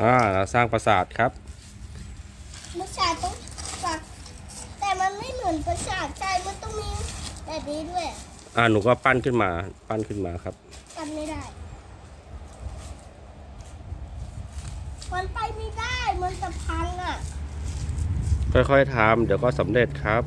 อ่าเราสร้างปราสาทครับประสาทต้องฝักแต่มันไม่เหมือนประสาทใจมันต้องมีแบบนี้ด้วย อ่าหนูก็ปั้นขึ้นมา ปั้นขึ้นมาครับทำไม่ได้ มันไปไม่ได้ มันจะพังอะ ค่อยๆทำเดี๋ยวก็สำเร็จครับ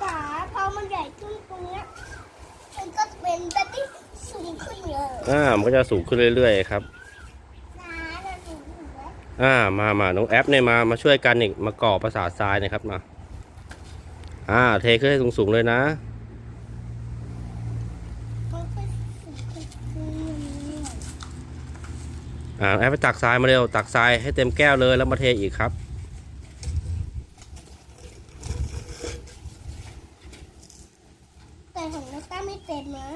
ฝาพอมันใหญ่ขึ้นตรงเนี้ยมันก็เป็นแบบที่สูงขึ้นเลยอ่ามันก็จะสูงขึ้นเรื่อยๆครับนะเราสูงขึ้นไหมอ่ามามาน้องแอปเนี่ยมามาช่วยกันอีกมาก่อปราสาททรายหนะครับมาอ่าเทขึ้นให้สูงๆเลยนะ มันก็สูงขึ้นเรื่อยอ่าแอปไปตักทรายมาเร็วตักทรายให้เต็มแก้วเลยแล้วมาเทอีกครับ ๆแต่ของนักต้าไม่เป็ นะ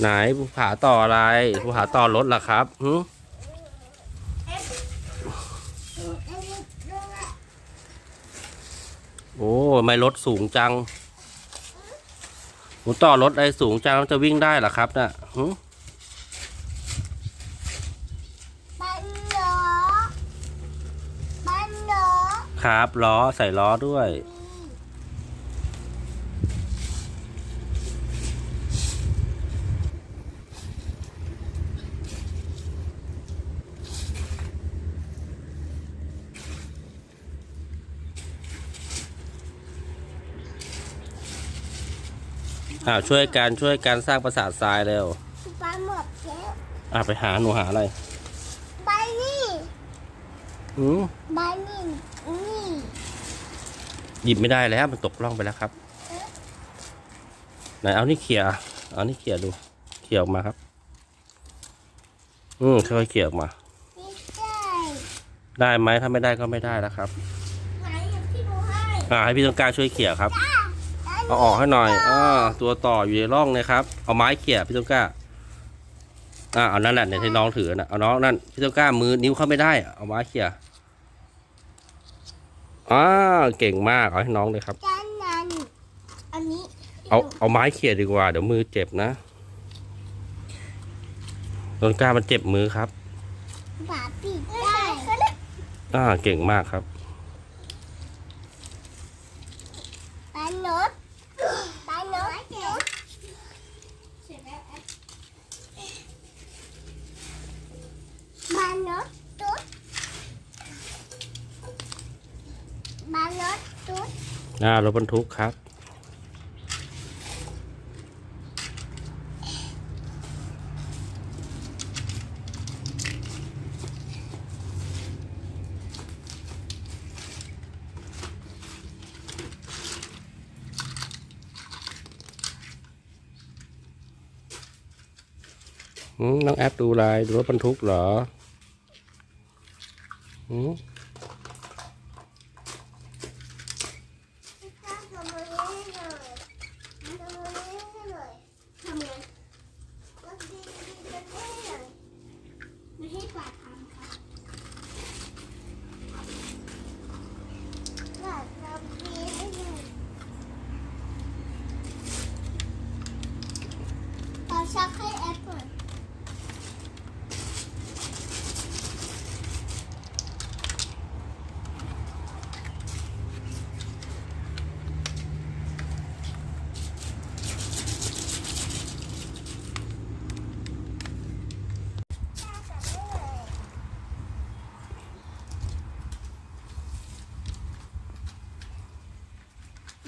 ไหนภูผาต่ออะไรภูผาต่อรถล่ะครับหึโอ้ไม่รถสูงจังหูต่อรถอะไรสูงจังจะวิ่งได้เหรอครับน่ะหึ ปันเหรอปันเหร อครับ ล้อใส่ล้อด้วยอ่าช่วยกันช่วยกันสร้างปราสาททรายเร็วปันหมดแล้ว อ่าไปหาหนูหาอะไรใบนี่ หืมใบนี่นี่หยิบไม่ได้แล้วมันตกล่องไปแล้วครับ ไหนเอานี่เขี่ยเอานี่เขี่ยดู เขี่ยออกมาครับ อืมค่อยๆเขี่ยออกมาไม่ได้ได้ไหมถ้าไม่ได้ก็ไม่ได้แล้วครับ ไหนอย่างที่ดูให้อ่าให้พี่ต้นกล้าช่วยเขี่ยครับจ้าเอาออกให้หน่อยอ่าตัวต่ออยู่ในร่องนะครับ เอาไม้เขี่ยพี่ต้นกล้า อ่าเอานั่นแหละเนี่ยที่น้องถือนะเอาน้องนั่นพี่ต้นกล้ามือนิ้วเข้าไม่ได้ เอาไม้เขี่ย อ่าเก่งมากเอาให้น้องเลยครับ จานนั้นอันนี้เอาเอาไม้เขี่ยดีกว่า เดี๋ยวมือเจ็บนะต้นกล้ามันเจ็บมือครับ ฝาปิดได้ อ่าเก่งมากครับ ปลาโนดปลาโนดเสร็จแล้วปลาโนดตุ๊ดปลาโนดตุ๊ ดอ่ารถบรรทุกครับ น้องแอปดูอะไรดูรถบรรทุกเหรออืม ทำอะไรให้หน่อยทำอะไรให้หน่อยทำไงก็ดีดีกันให้หน่อยไม่ให้ฝาทำค่ะฝาทำดีให้หน่อยขอชักให้แอปหน่อย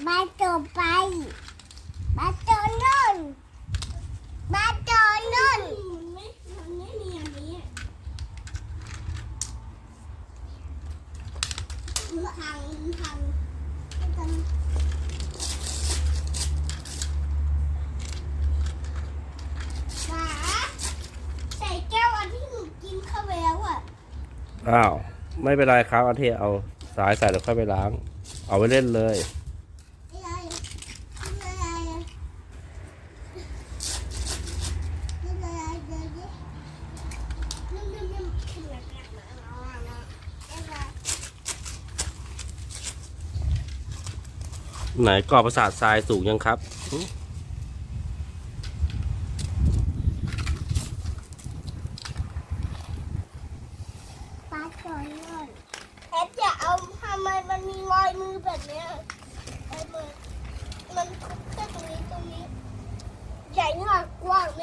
มาจบไปมาจอนุ่นมาจอนุ่นมันไม่มันไม่มีอันนี้พังพังพังหมาใส่แก้วอันที่หนูกินเข้าไปแล้วอะ อ้าว ไม่เป็นไรครับอาเทเอาสายใส่แล้วค่อยไปล้าง เอาไว้เล่นเลย อะไรอะไรอะไรเดี๋ยวดินุ่มๆๆขึ้นมาขึ้นมาเอาเอาเอาอะ ไหนก่อประสาททรายสูงยังครับปลาจอยเลยแอปจะเอาทำไมมันมีรอยมือแบบเนี้ยไอ้มือมันทุบแค่ตรงนี้ตรงนี้ ใหญ่มากกว้างไหม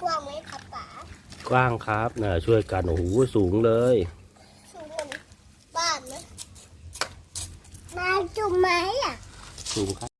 กว้างไหมครับป๋า กว้างครับน่ะช่วยกันโอ้โหสูงเลยสูงเหมือนบ้านไหมมาจุ่มไหมอะ สูงครับ